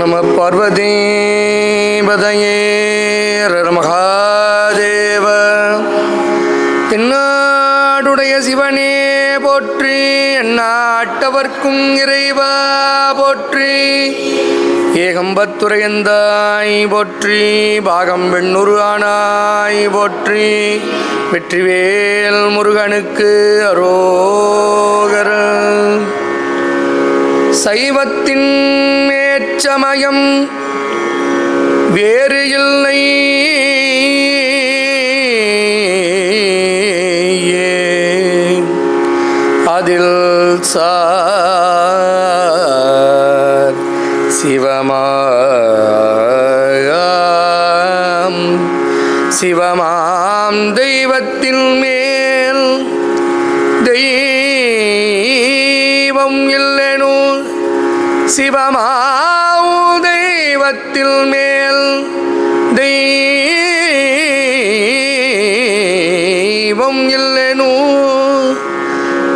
நம பார்வதீபதையே மகாதேவ தென்னாடுடைய சிவனே போற்றி எந்நாட்டவர்க்கும் இறைவா போற்றி. ஏகம்பத்துரையந்தாய் போற்றி பாகம் வெண்ணுரு ஆனாய் போற்றி. வெற்றிவேல் முருகனுக்கு அரோகர. சைவத்தின் மேற்சமயம் வேறு இல்லை. அதில் சார் சிவமாம். சிவமாம் தெய்வத்தின் மேல் சிவமாவு தெய்வத்தில் மேல் தெய்வம் இல்லெனு?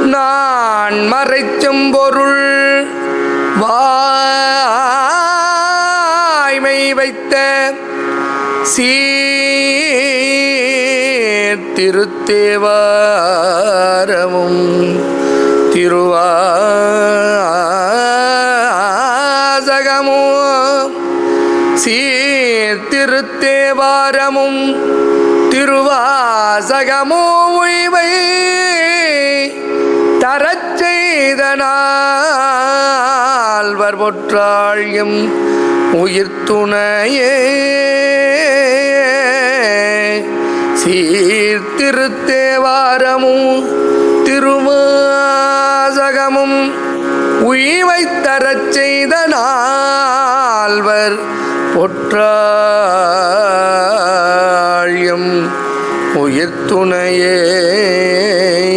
நான் மறைச்சும் பொருள் வாய்மை வைத்த சீ திருத்தேவாரமும் திருவா வாசகமோ சீர்திருத்தேவாரமும் திருவாசகமோ உய்வை தரச் செய்த நால்வர் பொற்றாழியும் உயிர் துணையே. சீர்திருத்தேவாரமும் திருவாசகமும் உய்வை தரச் செய்த நால்வர் பொற்றாழியம் உயிர் துணையே.